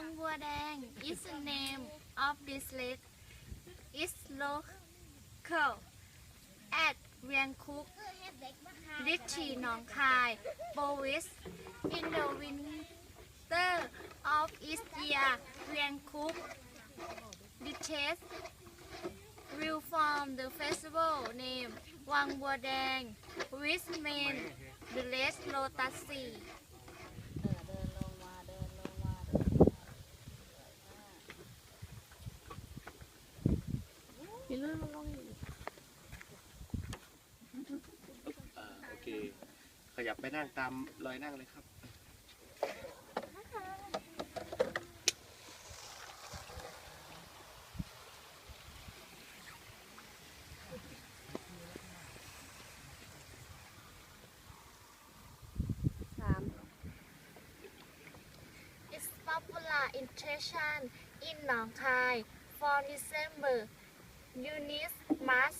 Wang Guodang is the name of this lake. It's local at Vian Cook, Richie Nong Khai, Bovis. In the winter of each year, Vian Cook will form the festival named Wang Guodang, which means the Red Lotus Sea. อ่าโอเค ขยับไปนั่งตามรอยนั่งเลยครับสาม It's popular in tradition in Nong Khai for December. Units March.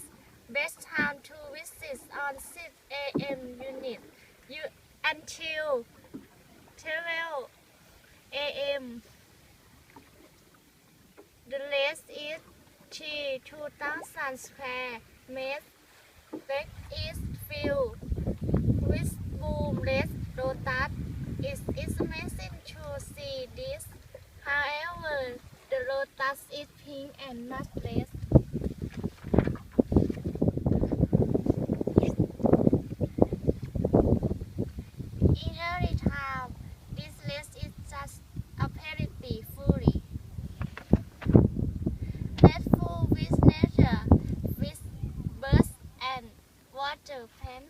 Best time to visit on 6 a.m. unit you, until 12 a.m. The rest is 3 2,000 square meters. Back is filled with boom red lotus. It is amazing to see this. However, the lotus is pink and not red. In early time, this list is just apparently fully. Let full with nature, with birds and him.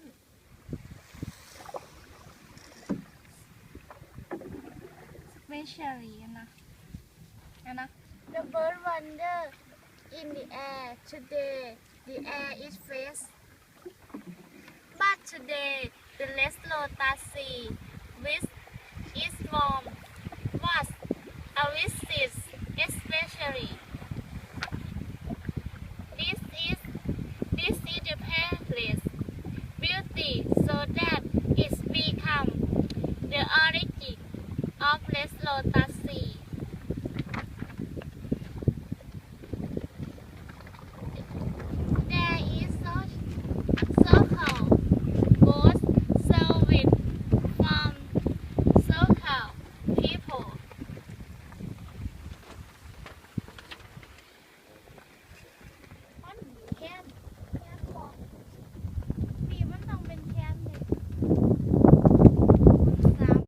Especially, Anna. Anna. The bird wander in the air. Today, the air is fresh. But today, the less lotus sea, which is warm. โลตัสสี่